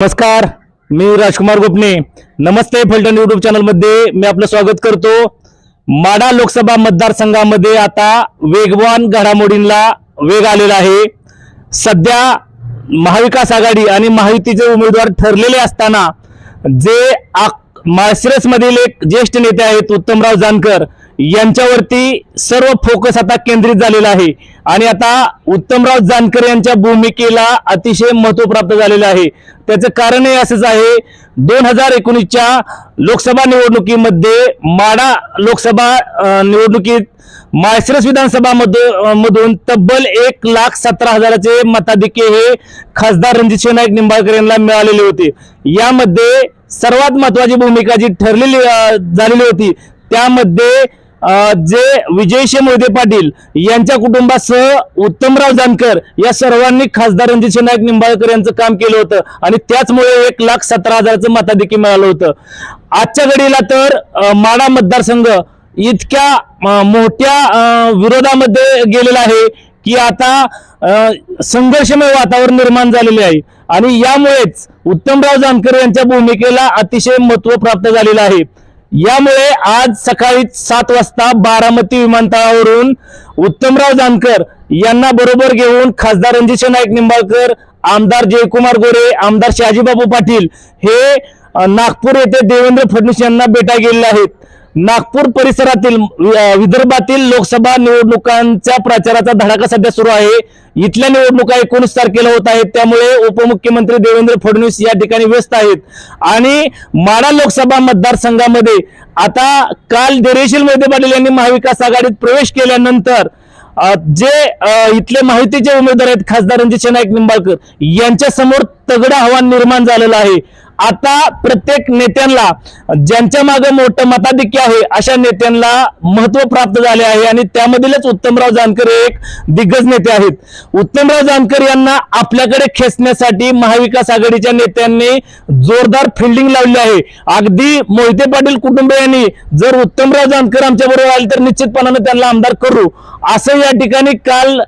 नमस्कार मी राजकुमार गोपणे नमस्ते फलटण युट्यूब चॅनलमध्ये. मी आपलं स्वागत करतो. माडा लोकसभा मतदारसंघामध्ये आता वेगवान घडामोडींना वेग आलेला आहे. सध्या महाविकास आघाडी आणि महायुतीचे उमेदवार ठरलेले असताना जे माळशिरसमधील एक ज्येष्ठ नेते आहेत उत्तमराव जानकर यांच्यावरती सर्व फोकस आता केंद्रित झालेला आहे. आणि आता उत्तमराव जानकर यांच्या भूमिकेला अतिशय महत्त्व प्राप्त झालेलं आहे. त्याचं कारणही असंच आहे दोन हजार एकोणीसच्या लोकसभा निवडणुकीमध्ये माडा लोकसभा निवडणुकीत माळशिरस विधानसभा मधून तब्बल एक लाख सतरा हजाराचे मताधिक्य हे खासदार रणजित नाईक निंबाळकर यांना मिळालेले होते. यामध्ये सर्वात महत्वाची भूमिका जी ठरलेली झालेली होती त्यामध्ये जे विजयशी मोहिते पाटील यांच्या कुटुंबासह उत्तमराव जानकर या सर्वांनी खासदार रणजित नाईक निंबाळकर यांचं काम केलं होतं. आणि त्याचमुळे एक लाख सतरा हजाराचं मताधिक्य मिळालं होतं. आजच्या घडीला तर माडा मतदारसंघ इतक्या मोठ्या विरोधामध्ये गेलेला आहे की आता संघर्षमय वातावरण निर्माण झालेले आहे. आणि यामुळेच उत्तमराव जानकर यांच्या भूमिकेला अतिशय महत्त्व प्राप्त झालेलं आहे. यामुळे आज सकाळी सात वाजता बारामती विमानतळावरून उत्तमराव जानकर यांना बरोबर घेऊन खासदार रणजित नाईक निंबाळकर आमदार जयकुमार गोरे आमदार शहाजीबाबू पाटील हे नागपूर येथे देवेंद्र फडणवीस यांना भेटा गेलेले आहेत. नागपूर परिसरातील विदर्भातील लोकसभा निवडणुकांच्या प्रचाराचा धडाका सध्या सुरू आहे. इथल्या निवडणुका एकोणीस तारखेला होत आहेत. त्यामुळे उपमुख्यमंत्री देवेंद्र फडणवीस या ठिकाणी व्यस्त आहेत. आणि माडा लोकसभा मतदारसंघामध्ये आता काल धैर्यशील मोहिते पाटील यांनी महाविकास आघाडीत प्रवेश केल्यानंतर जे इथले माहितीचे उमेदवार आहेत खासदार रणजित नाईक निंबाळकर यांच्या समोर तगडं आव्हान निर्माण झालेलं आहे. आता प्रत्येक नेत्यांना ज्यांच्या मागे मोठं मताधिक्य आहे अशा नेत्यांना महत्त्व प्राप्त झाले आहे आणि त्यामधीलच उत्तमराव जानकर हे एक दिग्गज नेते आहेत. उत्तमराव जानकर यांना आपल्याकडे खेचण्यासाठी महाविकास आघाडीच्या नेत्यांनी जोरदार फिल्डिंग लावली आहे. अगदी मोहिते पाटील कुटुंबियांनी जर उत्तमराव जानकर आमच्या बरोबर आले तर निश्चितपणाने त्यांना आमदार करू. असं या ठिकाणी काल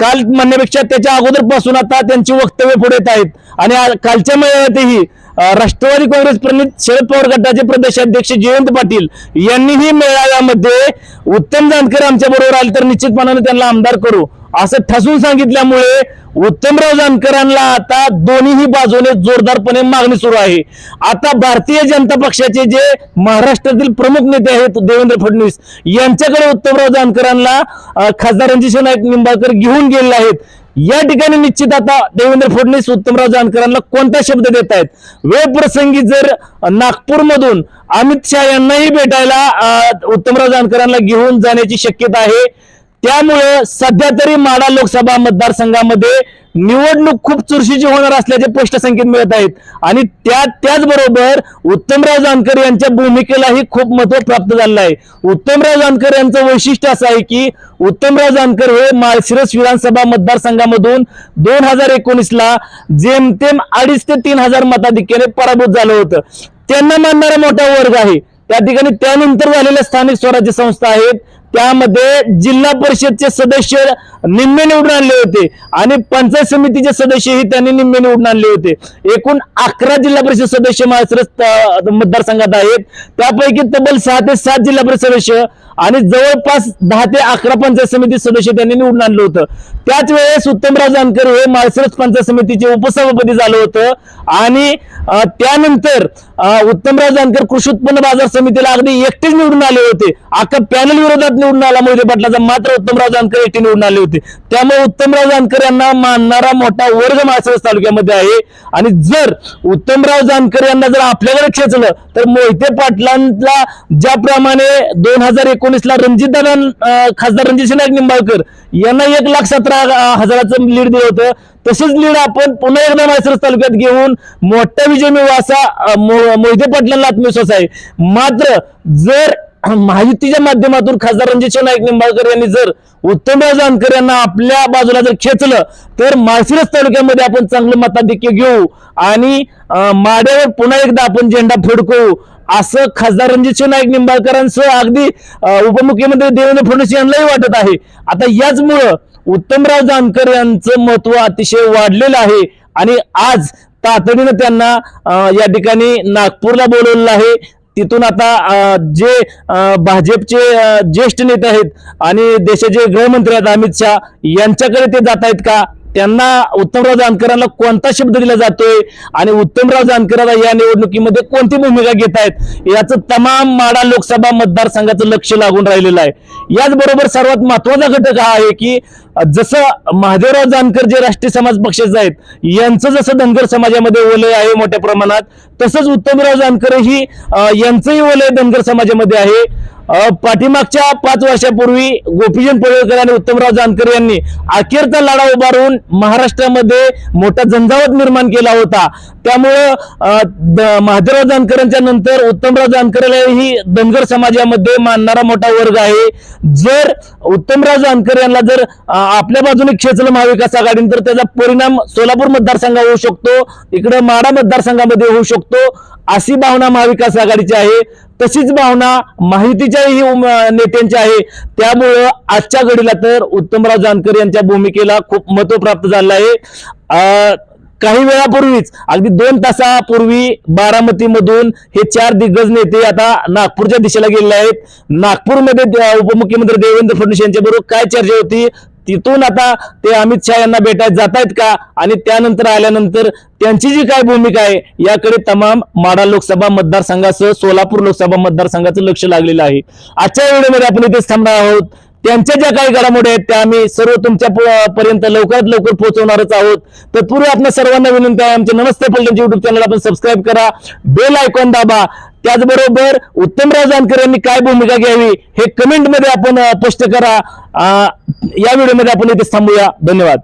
काल म्हणण्यापेक्षा त्याच्या अगोदरपासून आता त्यांची वक्तव्य पुढे येत आहेत. आणि कालच्या मेळाव्यातही राष्ट्रवादी काँग्रेस प्रणित शरद पवार गटाचे प्रदेशाध्यक्ष जयंत पाटील यांनीही मेळाव्यामध्ये उत्तम जानकर आमच्या बरोबर आले तर निश्चितपणाने त्यांना आमदार करू असं ठसून सांगितल्यामुळे उत्तमराव जानकरांना आता दोन्हीही बाजूने जोरदारपणे मागणी सुरू आहे. आता भारतीय जनता पक्षाचे जे महाराष्ट्रातील प्रमुख नेते आहेत देवेंद्र फडणवीस यांच्याकडे उत्तमराव जानकरांना खासदारांची खासदार निंबाळकर घेऊन गेलेले आहेत. या ठिकाणी निश्चित आता देवेंद्र फडणवीस उत्तमराव जानकरांना कोणता शब्द देत आहेत वेळ प्रसंगी जर नागपूरमधून अमित शहा यांनाही भेटायला उत्तमराव जानकरांना घेऊन जाण्याची शक्यता आहे त्यामुळं सध्या तरी माडा लोकसभा मतदारसंघामध्ये निवडणूक खूप चुरशीची होणार असल्याचे स्पष्ट संकेत मिळत आहेत. आणि त्या त्याचबरोबर उत्तमराव जानकर यांच्या भूमिकेलाही खूप महत्त्व प्राप्त झालेलं आहे. उत्तमराव जानकर यांचं वैशिष्ट्य असं आहे की उत्तमराव जानकर हे माळशिरस विधानसभा मतदारसंघामधून दोन हजार एकोणीसला जेमतेम अडीच ते तीन हजार मताधिक्याने पराभूत झालं होतं. त्यांना मानणारा मोठा वर्ग आहे. त्या ठिकाणी त्यानंतर झालेल्या स्थानिक स्वराज्य संस्था आहेत. त्यामध्ये जिल्हा परिषदचे सदस्य निम्मे निवडून आणले होते आणि पंचायत समितीचे सदस्यही त्यांनी निम्मे निवडून आणले होते. एकूण अकरा जिल्हा परिषद सदस्य महाराष्ट्र मतदारसंघात आहेत. त्यापैकी तब्बल सहा ते सात जिल्हा परिषद सदस्य आणि जवळपास दहा ते अकरा पंचायत समिती सदस्य त्यांनी निवडून आणलं होतं. त्याच वेळेस उत्तमराव जानकर हे माळशिरस पंचायत समितीचे उपसभापती झालं होतं. आणि त्यानंतर उत्तमराव जानकर कृषी उत्पन्न बाजार समितीला अगदी एकटेच निवडून आले होते. अख्खा पॅनल विरोधात निवडून आला मोहिते पाटलाचा. मात्र उत्तमराव जानकर एकटे निवडून आले होते. त्यामुळे उत्तमराव जानकर यांना मानणारा मोठा वर्ग माळशिरस तालुक्यामध्ये आहे. आणि जर उत्तमराव जानकर यांना जर आपल्याकडे खेचलं तर मोहिते पाटलांना ज्याप्रमाणे दोन हजार एकोणीसला रणजित खासदार रणजित नाईक निंबाळकर यांना एक लाख सतरा हजाराचं लीड दिलं होतं. तसेच लीड आपण पुन्हा एकदा मायसरस तालुक्यात घेऊन मोठा विजय मिळू असा मो- मोहिते पाटलांना आत्मविश्वास आहे. मात्र जर महायुतीच्या माध्यमातून खासदार रणजित नाईक निंबाळकर यांनी जर उत्तमराव जानकर यांना आपल्या बाजूला जर खेचलं तर माळशिरस तालुक्यामध्ये आपण चांगलं मताधिक्य घेऊ आणि माड्यावर पुन्हा एकदा आपण झेंडा फडकवू असं खासदार रणजित नाईक निंबाळकरांसह अगदी उपमुख्यमंत्री देवेंद्र फडणवीस यांनाही वाटत आहे. आता याचमुळं उत्तमराव जानकर यांचं महत्त्व अतिशय वाढलेलं आहे आणि आज तातडीनं त्यांना या ठिकाणी नागपूरला बोलवलेलं आहे. तिथून आता जे भाजपचे ज्येष्ठ नेते आहेत आणि देशाचे गृहमंत्री आहेत अमित शहा यांच्याकडे ते जात आहेत का? त्यांना उत्तमराव जानकरांना कोणता शब्द दिला जातोय? आणि उत्तमराव जानकरांना या निवडणुकीमध्ये कोणती भूमिका घेत आहेत? याचं तमाम माडा लोकसभा मतदारसंघाचं लक्ष लागून राहिलेलं आहे. याचबरोबर सर्वात महत्त्वाचा घटक हा आहे की जसं महादेवराव जानकर जे राष्ट्रीय समाज पक्षाचे आहेत यांचं जसं धनगर समाजामध्ये वलय आहे मोठ्या प्रमाणात तसंच उत्तमराव जानकर ही यांचंही वलय धनगर समाजामध्ये आहे. पाठीमागच्या पाच वर्षापूर्वी गोपीचंद पडळकर आणि उत्तमराव जानकर यांनी अखेरचा लढा उभारून महाराष्ट्रामध्ये मोठा झंझावत निर्माण केला होता. त्यामुळं द- महादेवराव जानकरांच्या नंतर उत्तमराव जानकर ही धनगर समाजामध्ये मानणारा मोठा वर्ग आहे. जर उत्तमराव जानकर यांना जर आपल्या बाजूने खेचलं महाविकास आघाडीने तर त्याचा परिणाम सोलापूर मतदारसंघावर होऊ शकतो इकडे माडा मतदारसंघामध्ये होऊ शकतो अशी भावना महाविकास आघाडीची आहे. तशीच भावना माहितीच्याही नेत्यांची आहे. त्यामुळं आजच्या घडीला तर उत्तमराव जानकर यांच्या भूमिकेला खूप महत्त्व प्राप्त झालं आहे. काही वेळापूर्वीच अगदी दोन तासापूर्वी बारामतीमधून हे चार दिग्गज नेते आता नागपूरच्या दिशेला गेलेले आहेत. नागपूरमध्ये उपमुख्यमंत्री देवेंद्र फडणवीस यांच्याबरोबर काय चर्चा होती? तिथून आता ते अमित शहा यांना भेटायला जात आहेत का? आणि त्यानंतर आल्यानंतर त्यांची जी काय भूमिका आहे याकडे तमाम माडा लोकसभा मतदारसंघासह सोलापूर लोकसभा मतदारसंघाचं लक्ष लागलेलं आहे. आजच्या व्हिडिओमध्ये आपण इथेच थांबणार आहोत. त्यांच्या ज्या काही घडामोडी आहेत त्या आम्ही सर्व तुमच्या पर्यंत लवकरात लवकर पोहोचवणारच आहोत. तत्पूर्वी आपल्या सर्वांना विनंती आहे आमचे नमस्ते पलटनचे युट्यूब चॅनल आपण सबस्क्राईब करा. बेल आयकॉन दाबा. त्याचबरोबर उत्तमराव जानकर यांनी काय भूमिका घ्यावी हे कमेंटमध्ये आपण स्पष्ट करा. या व्हिडिओमध्ये आपण इथे थांबूया. धन्यवाद.